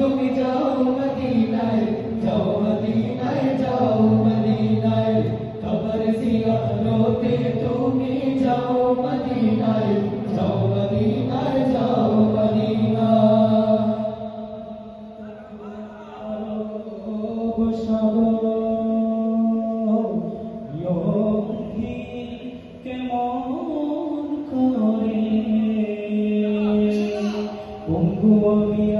তুমি যাও মদিনায় যাও মদিনায় যাও মদিনায় কবর জিয়ারতে তুমি যাও মদিনায় যাও মদিনায় যাও মদিনা কেমন করে বঙ্গু আমি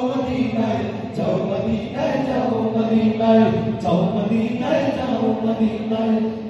Madinah, Jao Madinah, Jao Madinah,